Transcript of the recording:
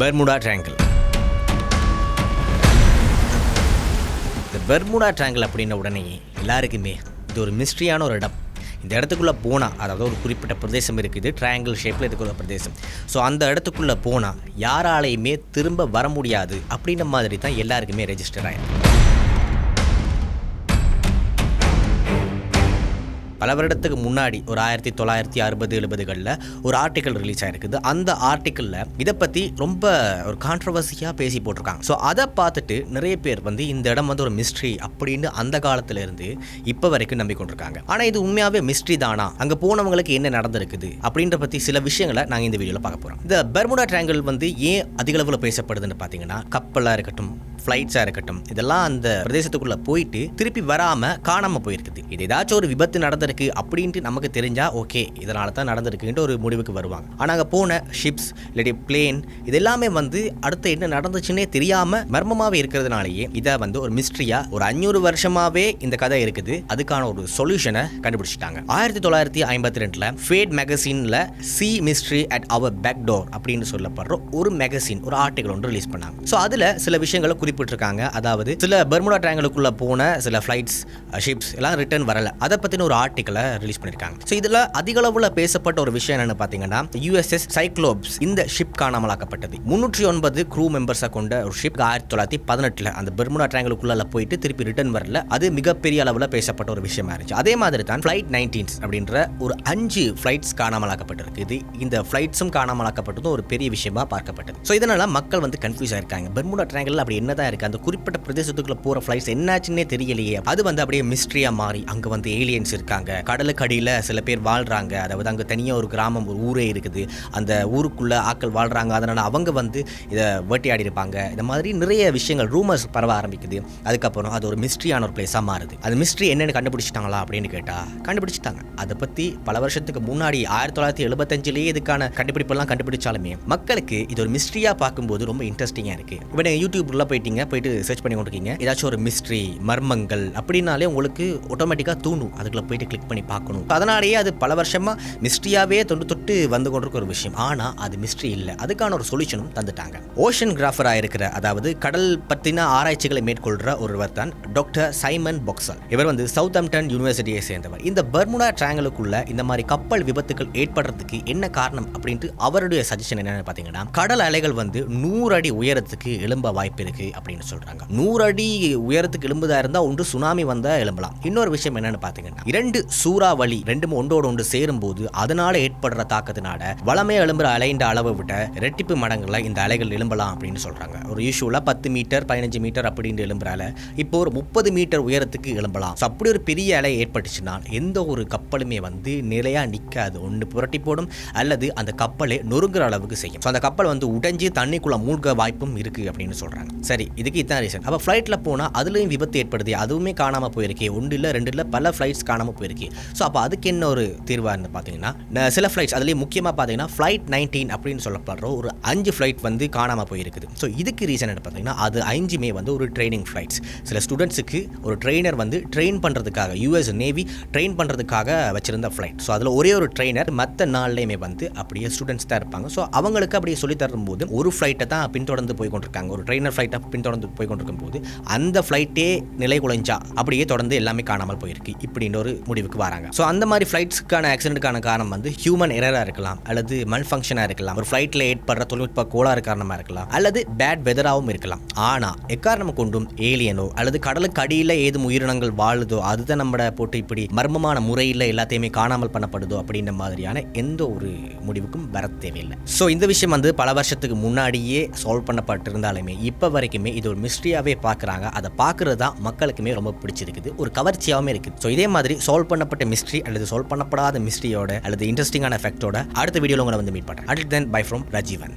Bermuda triangle இந்த Bermuda triangle அப்படின்ன உடனே எல்லாருக்குமே இது ஒரு மிஸ்ட்ரியான ஒரு இடம். இந்த இடத்துக்குள்ளே போனால் அதாவது ஒரு குறிப்பிட்ட பிரதேசம் இருக்குது ட்ரையாங்கிள் ஷேப்பில் இருக்கிற பிரதேசம். ஸோ அந்த இடத்துக்குள்ளே போனால் யாராலையுமே திரும்ப வர முடியாது அப்படின்ற மாதிரி தான் எல்லாருக்குமே ரெஜிஸ்டர் ஆயிருக்கு. பல வருடத்துக்கு முன்னாடி ஒரு ஆயிரத்தி தொள்ளாயிரத்தி அறுபது எழுபதுகளில் ஒரு ஆர்டிக்கல் ரிலீஸ் ஆயிருக்குது. அந்த ஆர்டிக்கலில் இதை பற்றி ரொம்ப ஒரு கான்ட்ரவர்சியாக பேசி போட்டிருக்காங்க. ஸோ அதை பார்த்துட்டு நிறைய பேர் வந்து இந்த இடம் வந்து ஒரு மிஸ்ட்ரி அப்படின்னு அந்த காலத்துல இருந்து இப்போ வரைக்கும் நம்பிக்கொண்டிருக்காங்க. ஆனால் இது உண்மையாகவே மிஸ்ட்ரி தானா? அங்கே போனவங்களுக்கு என்ன நடந்திருக்குது? அப்படின்ற பற்றி சில விஷயங்களை நாங்கள் இந்த வீடியோவில் பார்க்க போகிறோம் இந்த பெர்முடா ட்ரையாங்கிள் வந்து ஏன் அதிகளவில் பேசப்படுதுன்னு பார்த்தீங்கன்னா கப்பலாக இருக்கட்டும் ஃப்ளைட்ஸாக இருக்கட்டும் இதெல்லாம் அந்த பிரதேசத்துக்குள்ளே போயிட்டு திருப்பி வராமல் காணாமல் போயிருக்குது. இது ஏதாச்சும் ஒரு விபத்து நடந்திருக்கு அப்படின்ட்டு நமக்கு தெரிஞ்சால் ஓகே இதனால தான் நடந்திருக்குன்ட்டு ஒரு முடிவுக்கு வருவாங்க. ஆனால் அங்கே போன ஷிப்ஸ் இல்லாட்டி பிளேன் இது எல்லாமே வந்து அடுத்து என்ன நடந்துச்சுன்னே தெரியாமல் மர்மமாகவே இருக்கிறதுனாலேயே இதை வந்து ஒரு மிஸ்ட்ரியாக ஒரு அஞ்சூறு வருஷமாகவே இந்த கதை இருக்குது. அதுக்கான ஒரு சொல்யூஷனை கண்டுபிடிச்சிட்டாங்க. ஆயிரத்தி தொள்ளாயிரத்தி ஐம்பத்தி ரெண்டில் Fate மேகசினில் the mystery at our back door அப்படின்னு சொல்லப்படுற ஒரு மேகசின் ஒரு ஆர்டிகல் ஒன்று ரிலீஸ் பண்ணாங்க. ஸோ அதில் சில விஷயங்களை குறிப்பிட்டிருக்காங்க. அதாவது சில பெர்முடா ட்ரையாங்கிளுக்குள்ள போன சில ஃப்ளைட்ஸ் ஷிப்ஸ் uh, எல்லாம் ரிட்டர்ன் வரல. அதை பற்றின ஒரு ஆர்டிக்கலை ரிலீஸ் பண்ணியிருக்காங்க ஸோ இதில் அதிக அளவில் பேசப்பட்ட ஒரு விஷயம் என்னன்னு பார்த்தீங்கன்னா யூஎஸ்எஸ் சைக்ளோப்ஸ் இந்த ஷிப் காணாமலாக்கப்பட்டது முன்னூற்றி ஒன்பது க்ரூ மெம்பர்ஸை கொண்ட ஒரு ஷிப் ஆயிரத்தி தொள்ளாயிரத்தி பதினெட்டில் அந்த பெர்முடா ட்ரையாங்கிளுக்குள்ள போயிட்டு திருப்பி ரிட்டர்ன் வரல. அது மிகப்பெரிய அளவில் பேசப்பட்ட ஒரு விஷயமா இருந்துச்சு. அதே மாதிரி தான் ஃப்ளைட் நைன்டீன்ஸ் அப்படின்ற ஒரு அஞ்சு ஃப்ளைட்ஸ் காணாமலாக்கப்பட்டிருக்கு இது இந்த ஃப்ளைட்ஸும் காணாமலாக்கப்பட்டதும் ஒரு பெரிய விஷயமா பார்க்கப்பட்டது. ஸோ இதனால மக்கள் வந்து கன்ஃபியூஸ் ஆயிருக்காங்க. பெர்முடா ட்ரையாங்கல் அப்படி தான் இருக்குது அந்த குறிப்பிட்ட பிரதேசத்துக்குள்ள போகிற ஃப்ளைட்ஸ் என்னாச்சுன்னே தெரியலையே. அது வந்து அப்படியே மிஸ்ட்ரியாக மாறி அங்கே வந்து ஏலியன்ஸ் இருக்காங்க. கடலுக்கடியில் சில பேர் வாழ்கிறாங்க அதாவது அங்கே தனியாக ஒரு கிராமம் ஒரு ஊரே இருக்குது. அந்த ஊருக்குள்ளே ஆட்கள் வாழ்கிறாங்க அதனால் அவங்க வந்து இதை வேட்டையாடி இருப்பாங்க இந்த மாதிரி நிறைய விஷயங்கள் ரூமர்ஸ் பரவ ஆரம்பிக்குது. அதுக்கப்புறம் அது ஒரு மிஸ்ட்ரியான ஒரு பிளேஸாக மாறுது. அது மிஸ்ட்ரி என்னென்னு கண்டுபிடிச்சிட்டாங்களா அப்படின்னு கேட்டால் கண்டுபிடிச்சிட்டாங்க. அதை பற்றி பல வருஷத்துக்கு முன்னாடி ஆயிரத்தி தொள்ளாயிரத்தி எழுபத்தஞ்சிலேயே இதுக்கான கண்டுபிடிப்பெல்லாம் கண்டுபிடிச்சாலுமே மக்களுக்கு இது ஒரு மிஸ்ட்ரியாக பார்க்கும்போது ரொம்ப இன்ட்ரெஸ்டிங்காக இருக்குது இப்போ நீங்கள் யூடியூப்ல இருக்கீங்க போயிட்டு சர்ச் பண்ணி கொண்டிருக்கீங்க. ஏதாச்சும் ஒரு மிஸ்ட்ரி மர்மங்கள் அப்படின்னாலே உங்களுக்கு ஆட்டோமேட்டிக்காக தூண்டும். அதுக்குள்ள போயிட்டு கிளிக் பண்ணி பார்க்கணும். அதனாலேயே அது பல வருஷமாக மிஸ்ட்ரியாகவே தொண்டு தொட்டு வந்து கொண்டிருக்க ஒரு விஷயம். ஆனால் அது மிஸ்ட்ரி இல்லை. அதுக்கான ஒரு சொல்யூஷனும் தந்துட்டாங்க. ஓஷன் கிராஃபராக இருக்கிற அதாவது கடல் பற்றின ஆராய்ச்சிகளை மேற்கொள்கிற ஒருவர் தான் டாக்டர் சைமன் பொக்சல் இவர் வந்து சவுத் யூனிவர்சிட்டியை சேர்ந்தவர். இந்த பர்முடா ட்ராங்கலுக்குள்ள இந்த மாதிரி கப்பல் விபத்துகள் ஏற்படுறதுக்கு என்ன காரணம் அப்படின்ட்டு அவருடைய சஜஷன் என்னென்னு பார்த்தீங்கன்னா கடல் அலைகள் வந்து நூறு அடி உயரத்துக்கு எழும்ப வாய்ப்பு இருக்கு அப்படின்னு சொல்றாங்க. நூறு அடி உயரத்துக்கு எழும்புதா இருந்தா ஒன்று சுனாமி வந்தா எழும்பலாம். இன்னொரு விஷயம் என்னன்னு பார்த்தீங்கன்னா இரண்டு சூறாவளி ரெண்டும் ஒன்றோடு ஒன்று சேரும்போது அதனால ஏற்படுற தாக்கத்தினால வளமே எழும்புற அலைன்ற அளவை விட ரெட்டிப்பு மடங்களில் இந்த அலைகள் எழும்பலாம் அப்படின்னு சொல்றாங்க. ஒரு யூஸ்வலாக பத்து மீட்டர் பதினஞ்சு மீட்டர் அப்படின்னு எழும்புற இப்போ ஒரு முப்பது மீட்டர் உயரத்துக்கு எழும்பலாம். ஸோ அப்படி ஒரு பெரிய அலை ஏற்பட்டுச்சுன்னா எந்த ஒரு கப்பலுமே வந்து நிலையா நிற்காது ஒன்று புரட்டி போடும் அல்லது அந்த கப்பலை நொறுங்குற அளவுக்கு செய்யும். ஸோ அந்த கப்பல் வந்து உடைஞ்சு தண்ணிக்குள்ள மூழ்க வாய்ப்பும் இருக்கு அப்படின்னு சொல்றாங்க. சரி இதுக்கு இதான் ரீசன் அப்போ ஃப்ளைட்டில் போனால் அதுலேயும் விபத்து ஏற்படுது. அதுவுமே காணாமல் போயிருக்கே. ஒன்று இல்லை ரெண்டு இல்லை பல ஃப்ளைட்ஸ் காணாமல் போயிருக்கே. ஸோ அப்போ அதுக்கு என்ன ஒரு தீர்வாக பார்த்தீங்கன்னா சில ஃப்ளைட்ஸ் அதுலேயும் முக்கியமாக பார்த்தீங்கன்னா ஃப்ளைட் நைன்டீன் அப்படின்னு சொல்லப்படுற ஒரு அஞ்சு ஃப்ளைட் வந்து காணாமல் போயிருக்குது. ஸோ இதுக்கு ரீசன் என்ன பார்த்தீங்கன்னா அது அஞ்சுமே வந்து ஒரு ட்ரைனிங் ஃப்ளைட்ஸ் சில ஸ்டூடெண்ட்ஸுக்கு ஒரு ட்ரெயினர் வந்து ட்ரெயின் பண்ணுறதுக்காக யூஎஸ் நேவி ட்ரெயின் பண்ணுறதுக்காக வச்சிருந்த ஃப்ளைட் ஸோ அதில் ஒரே ஒரு ட்ரெயினர் மற்ற நாள்லையுமே வந்து அப்படியே ஸ்டூடெண்ட்ஸ் தான் இருப்பாங்க. ஸோ அவங்களுக்கு அப்படியே சொல்லி தரும்போது ஒரு ஃப்ளைட்டை தான் பின்தொடர்ந்து போய் கொண்டிருக்காங்க. ஒரு ட்ரெயினர் ஃப்ளைட்டை பின்தொடர்ந்து போய் கொண்டிருக்கும் போது அந்த ஃப்ளைட்டே நிலை குலைஞ்சா அப்படியே தொடர்ந்து எல்லாமே காணாமல் போயிருக்கு இப்படின்ற ஒரு முடிவுக்கு வராங்க. ஸோ அந்த மாதிரி ஃப்ளைட்ஸ்க்கான ஆக்சிடென்ட்டுக்கான காரணம் வந்து ஹியூமன் எரராக இருக்கலாம் அல்லது மல் ஃபங்க்ஷனாக இருக்கலாம் ஒரு ஃப்ளைட்டில் ஏற்படுற தொழில்நுட்ப கோளாறு காரணமாக இருக்கலாம் அல்லது பேட் வெதராகவும் இருக்கலாம். ஆனால் எக்காரணம் கொண்டும் ஏலியனோ அல்லது கடலுக்கு அடியில் ஏதும் உயிரினங்கள் வாழுதோ அதுதான் நம்மள போட்டு இப்படி மர்மமான முறையில் எல்லாத்தையுமே காணாமல் பண்ணப்படுதோ அப்படின்ற மாதிரியான எந்த ஒரு முடிவுக்கும் வர தேவையில்லை. ஸோ இந்த விஷயம் வந்து பல வருஷத்துக்கு முன்னாடியே சால்வ் பண்ணப்பட்டிருந்தாலுமே இப்போ வரைக்குமே இது ஒரு மிஸ்ட்ரியாகவே பார்க்குறாங்க. அதை பார்க்குறது தான் மக்களுக்குமே ரொம்ப பிடிச்சிருக்குது. ஒரு கவர்ச்சியாகவும் இருக்குது ஸோ இதே மாதிரி சால்வ் பண்ணப்பட்ட மிஸ்ட்ரி அல்லது சால்வ் பண்ணப்படாத மிஸ்ட்ரியோட அல்லது இன்ட்ரெஸ்டிங்கான எஃபெக்டோட அடுத்த வீடியோவில் உங்களை வந்து மீட் பண்ணுறேன் at then bye from Rajeevan